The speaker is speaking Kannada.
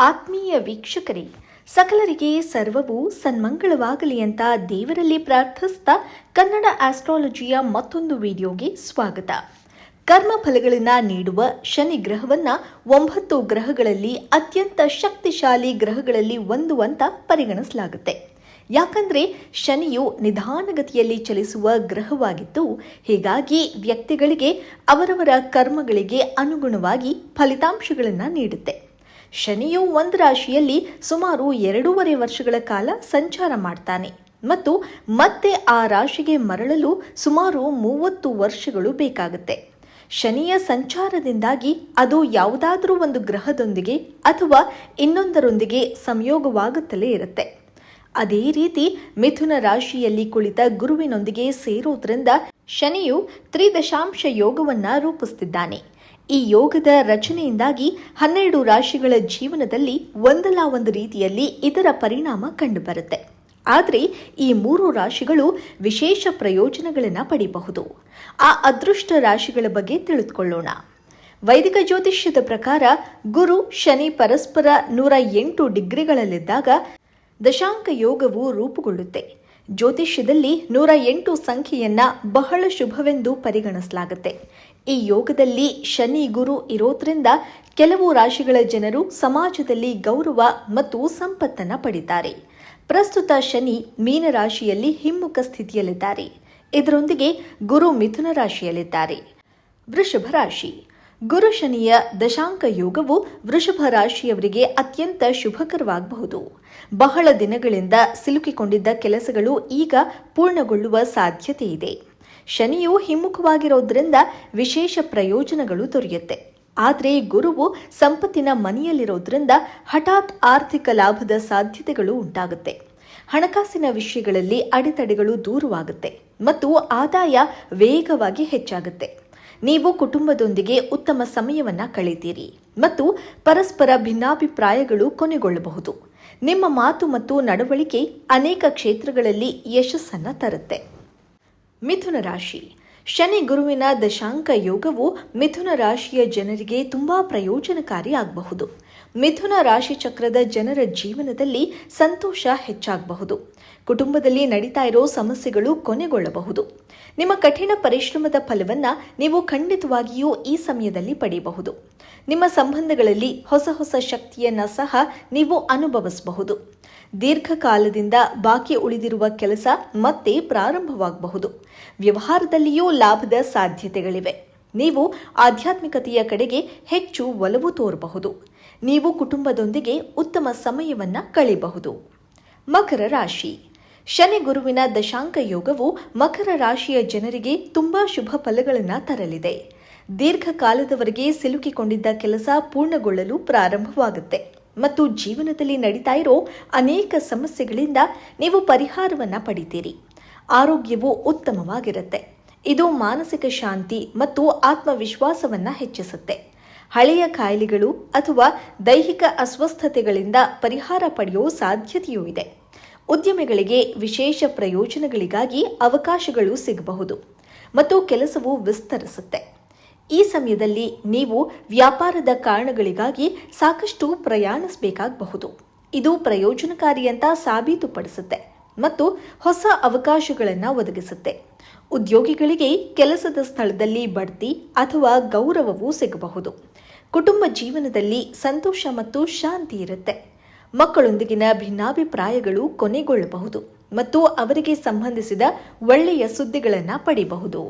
ಆತ್ಮೀಯ ವೀಕ್ಷಕರೇ, ಸಕಲರಿಗೆ ಸರ್ವವು ಸನ್ಮಂಗಳವಾಗಲಿ ಅಂತ ದೇವರಲ್ಲಿ ಪ್ರಾರ್ಥಿಸ್ತಾ ಕನ್ನಡ ಆಸ್ಟ್ರಾಲಜಿಯ ಮತ್ತೊಂದು ವಿಡಿಯೋಗೆ ಸ್ವಾಗತ. ಕರ್ಮ ಫಲಗಳನ್ನು ನೀಡುವ ಶನಿ ಗ್ರಹವನ್ನ ಒಂಬತ್ತು ಗ್ರಹಗಳಲ್ಲಿ ಅತ್ಯಂತ ಶಕ್ತಿಶಾಲಿ ಗ್ರಹಗಳಲ್ಲಿ ಒಂದು ಅಂತ ಪರಿಗಣಿಸಲಾಗುತ್ತೆ. ಯಾಕಂದ್ರೆ ಶನಿಯು ನಿಧಾನಗತಿಯಲ್ಲಿ ಚಲಿಸುವ ಗ್ರಹವಾಗಿದ್ದು, ಹೀಗಾಗಿ ವ್ಯಕ್ತಿಗಳಿಗೆ ಅವರವರ ಕರ್ಮಗಳಿಗೆ ಅನುಗುಣವಾಗಿ ಫಲಿತಾಂಶಗಳನ್ನು ನೀಡುತ್ತೆ. ಶನಿಯು ಒಂದು ರಾಶಿಯಲ್ಲಿ ಸುಮಾರು ಎರಡೂವರೆ ವರ್ಷಗಳ ಕಾಲ ಸಂಚಾರ ಮಾಡ್ತಾನೆ. ಮತ್ತು ಮತ್ತೆ ಆ ರಾಶಿಗೆ ಮರಳಲು ಸುಮಾರು ಮೂವತ್ತು ವರ್ಷಗಳು ಬೇಕಾಗುತ್ತೆ. ಶನಿಯ ಸಂಚಾರದಿಂದಾಗಿ ಅದು ಯಾವುದಾದರೂ ಒಂದು ಗ್ರಹದೊಂದಿಗೆ ಅಥವಾ ಇನ್ನೊಂದರೊಂದಿಗೆ ಸಂಯೋಗವಾಗುತ್ತಲೇ ಇರುತ್ತೆ. ಅದೇ ರೀತಿ ಮಿಥುನ ರಾಶಿಯಲ್ಲಿ ಕುಳಿತ ಗುರುವಿನೊಂದಿಗೆ ಸೇರೋದ್ರಿಂದ ಶನಿಯು ತ್ರಿದಶಾಂಶ ಯೋಗವನ್ನ ರೂಪಿಸುತ್ತಿದ್ದಾನೆ ಈ ಯೋಗದ ರಚನೆಯಿಂದಾಗಿ ಹನ್ನೆರಡು ರಾಶಿಗಳ ಜೀವನದಲ್ಲಿ ಒಂದಲ್ಲ ಒಂದು ರೀತಿಯಲ್ಲಿ ಇದರ ಪರಿಣಾಮ ಕಂಡುಬರುತ್ತೆ. ಆದರೆ ಈ ಮೂರು ರಾಶಿಗಳು ವಿಶೇಷ ಪ್ರಯೋಜನಗಳನ್ನು ಪಡೆಯಬಹುದು ಆ ಅದೃಷ್ಟ ರಾಶಿಗಳ ಬಗ್ಗೆ ತಿಳಿದುಕೊಳ್ಳೋಣ. ವೈದಿಕ ಜ್ಯೋತಿಷ್ಯದ ಪ್ರಕಾರ ಗುರು, ಶನಿ ಪರಸ್ಪರ ನೂರ ಎಂಟು ಡಿಗ್ರಿಗಳಲ್ಲಿದ್ದಾಗ ದಶಾಂಕ ಯೋಗವು ರೂಪುಗೊಳ್ಳುತ್ತೆ. ಜ್ಯೋತಿಷ್ಯದಲ್ಲಿ ನೂರ ಎಂಟು ಸಂಖ್ಯೆಯನ್ನ ಬಹಳ ಶುಭವೆಂದು ಪರಿಗಣಿಸಲಾಗುತ್ತೆ. ಈ ಯೋಗದಲ್ಲಿ ಶನಿ ಗುರು ಇರೋದ್ರಿಂದ ಕೆಲವು ರಾಶಿಗಳ ಜನರು ಸಮಾಜದಲ್ಲಿ ಗೌರವ ಮತ್ತು ಸಂಪತ್ತನ್ನು ಪಡಿತಾರೆ. ಪ್ರಸ್ತುತ ಶನಿ ಮೀನ ರಾಶಿಯಲ್ಲಿ ಹಿಮ್ಮುಖ ಸ್ಥಿತಿಯಲ್ಲಿದ್ದಾರೆ. ಇದರೊಂದಿಗೆ ಗುರು ಮಿಥುನ ರಾಶಿಯಲ್ಲಿದ್ದಾರೆ. ವೃಷಭ ರಾಶಿ. ಗುರು ಶನಿಯ ದಶಾಂಕ ಯೋಗವು ವೃಷಭ ರಾಶಿಯವರಿಗೆ ಅತ್ಯಂತ ಶುಭಕರವಾಗಬಹುದು. ಬಹಳ ದಿನಗಳಿಂದ ಸಿಲುಕಿಕೊಂಡಿದ್ದ ಕೆಲಸಗಳು ಈಗ ಪೂರ್ಣಗೊಳ್ಳುವ ಸಾಧ್ಯತೆ ಇದೆ. ಶನಿಯು ಹಿಮ್ಮುಖವಾಗಿರೋದ್ರಿಂದ ವಿಶೇಷ ಪ್ರಯೋಜನಗಳು ದೊರೆಯುತ್ತೆ. ಆದರೆ ಗುರುವು ಸಂಪತ್ತಿನ ಮನೆಯಲ್ಲಿರೋದ್ರಿಂದ ಹಠಾತ್ ಆರ್ಥಿಕ ಲಾಭದ ಸಾಧ್ಯತೆಗಳು ಉಂಟಾಗುತ್ತೆ. ಹಣಕಾಸಿನ ವಿಷಯಗಳಲ್ಲಿ ಅಡೆತಡೆಗಳು ದೂರವಾಗುತ್ತೆ ಮತ್ತು ಆದಾಯ ವೇಗವಾಗಿ ಹೆಚ್ಚಾಗುತ್ತೆ. ನೀವು ಕುಟುಂಬದೊಂದಿಗೆ ಉತ್ತಮ ಸಮಯವನ್ನ ಕಳೀತೀರಿ ಮತ್ತು ಪರಸ್ಪರ ಭಿನ್ನಾಭಿಪ್ರಾಯಗಳು ಕೊನೆಗೊಳ್ಳಬಹುದು. ನಿಮ್ಮ ಮಾತು ಮತ್ತು ನಡವಳಿಕೆ ಅನೇಕ ಕ್ಷೇತ್ರಗಳಲ್ಲಿ ಯಶಸ್ಸನ್ನು ತರುತ್ತೆ. ಮಿಥುನ ರಾಶಿ. ಶನಿ ಗುರುವಿನ ದಶಾಂಕ ಯೋಗವು ಮಿಥುನ ರಾಶಿಯ ಜನರಿಗೆ ತುಂಬಾ ಪ್ರಯೋಜನಕಾರಿ ಆಗಬಹುದು. ಮಿಥುನ ರಾಶಿ ಚಕ್ರದ ಜನರ ಜೀವನದಲ್ಲಿ ಸಂತೋಷ ಹೆಚ್ಚಾಗಬಹುದು. ಕುಟುಂಬದಲ್ಲಿ ನಡೀತಾ ಇರೋ ಸಮಸ್ಯೆಗಳು ಕೊನೆಗೊಳ್ಳಬಹುದು. ನಿಮ್ಮ ಕಠಿಣ ಪರಿಶ್ರಮದ ಫಲವನ್ನ ನೀವು ಖಂಡಿತವಾಗಿಯೂ ಈ ಸಮಯದಲ್ಲಿ ಪಡೆಯಬಹುದು. ನಿಮ್ಮ ಸಂಬಂಧಗಳಲ್ಲಿ ಹೊಸ ಹೊಸ ಶಕ್ತಿಯನ್ನ ಸಹ ನೀವು ಅನುಭವಿಸಬಹುದು. ದೀರ್ಘಕಾಲದಿಂದ ಬಾಕಿ ಉಳಿದಿರುವ ಕೆಲಸ ಮತ್ತೆ ಪ್ರಾರಂಭವಾಗಬಹುದು. ವ್ಯವಹಾರದಲ್ಲಿಯೂ ಲಾಭದ ಸಾಧ್ಯತೆಗಳಿವೆ. ನೀವು ಆಧ್ಯಾತ್ಮಿಕತೆಯ ಕಡೆಗೆ ಹೆಚ್ಚು ಒಲವು ತೋರಬಹುದು. ನೀವು ಕುಟುಂಬದೊಂದಿಗೆ ಉತ್ತಮ ಸಮಯವನ್ನು ಕಳೆಯಬಹುದು. ಮಕರ ರಾಶಿ. ಶನಿ ಗುರುವಿನ ದಶಾಂಕ ಯೋಗವು ಮಕರ ರಾಶಿಯ ಜನರಿಗೆ ತುಂಬಾ ಶುಭ ಫಲಗಳನ್ನು ತರಲಿದೆ. ದೀರ್ಘಕಾಲದವರೆಗೆ ಸಿಲುಕಿಕೊಂಡಿದ್ದ ಕೆಲಸ ಪೂರ್ಣಗೊಳ್ಳಲು ಪ್ರಾರಂಭವಾಗುತ್ತೆ. ಮತ್ತು ಜೀವನದಲ್ಲಿ ನಡೀತಾ ಇರೋ ಅನೇಕ ಸಮಸ್ಯೆಗಳಿಂದ ನೀವು ಪರಿಹಾರವನ್ನು ಪಡಿತೀರಿ. ಆರೋಗ್ಯವು ಉತ್ತಮವಾಗಿರುತ್ತೆ. ಇದು ಮಾನಸಿಕ ಶಾಂತಿ ಮತ್ತು ಆತ್ಮವಿಶ್ವಾಸವನ್ನು ಹೆಚ್ಚಿಸುತ್ತೆ. ಹಳೆಯ ಕಾಯಿಲೆಗಳು ಅಥವಾ ದೈಹಿಕ ಅಸ್ವಸ್ಥತೆಗಳಿಂದ ಪರಿಹಾರ ಪಡೆಯೋ ಸಾಧ್ಯತೆಯೂ ಇದೆ. ಉದ್ಯಮಿಗಳಿಗೆ ವಿಶೇಷ ಪ್ರಯೋಜನಗಳಿಗಾಗಿ ಅವಕಾಶಗಳು ಸಿಗಬಹುದು. ಮತ್ತು ಕೆಲಸವು ವಿಸ್ತರಿಸುತ್ತೆ. ಈ ಸಮಯದಲ್ಲಿ ನೀವು ವ್ಯಾಪಾರದ ಕಾರಣಗಳಿಗಾಗಿ ಸಾಕಷ್ಟು ಪ್ರಯಾಣಿಸಬೇಕಾಗಬಹುದು. ಇದು ಪ್ರಯೋಜನಕಾರಿ ಅಂತ ಸಾಬೀತುಪಡಿಸುತ್ತೆ ಮತ್ತು ಹೊಸ ಅವಕಾಶಗಳನ್ನು ಒದಗಿಸುತ್ತೆ. ಉದ್ಯೋಗಿಗಳಿಗೆ ಕೆಲಸದ ಸ್ಥಳದಲ್ಲಿ ಬಡ್ತಿ ಅಥವಾ ಗೌರವವೂ ಸಿಗಬಹುದು. ಕುಟುಂಬ ಜೀವನದಲ್ಲಿ ಸಂತೋಷ ಮತ್ತು ಶಾಂತಿ ಇರುತ್ತೆ. ಮಕ್ಕಳೊಂದಿಗಿನ ಭಿನ್ನಾಭಿಪ್ರಾಯಗಳು ಕೊನೆಗೊಳ್ಳಬಹುದು ಮತ್ತು ಅವರಿಗೆ ಸಂಬಂಧಿಸಿದ ಒಳ್ಳೆಯ ಸುದ್ದಿಗಳನ್ನು ಪಡೆಯಬಹುದು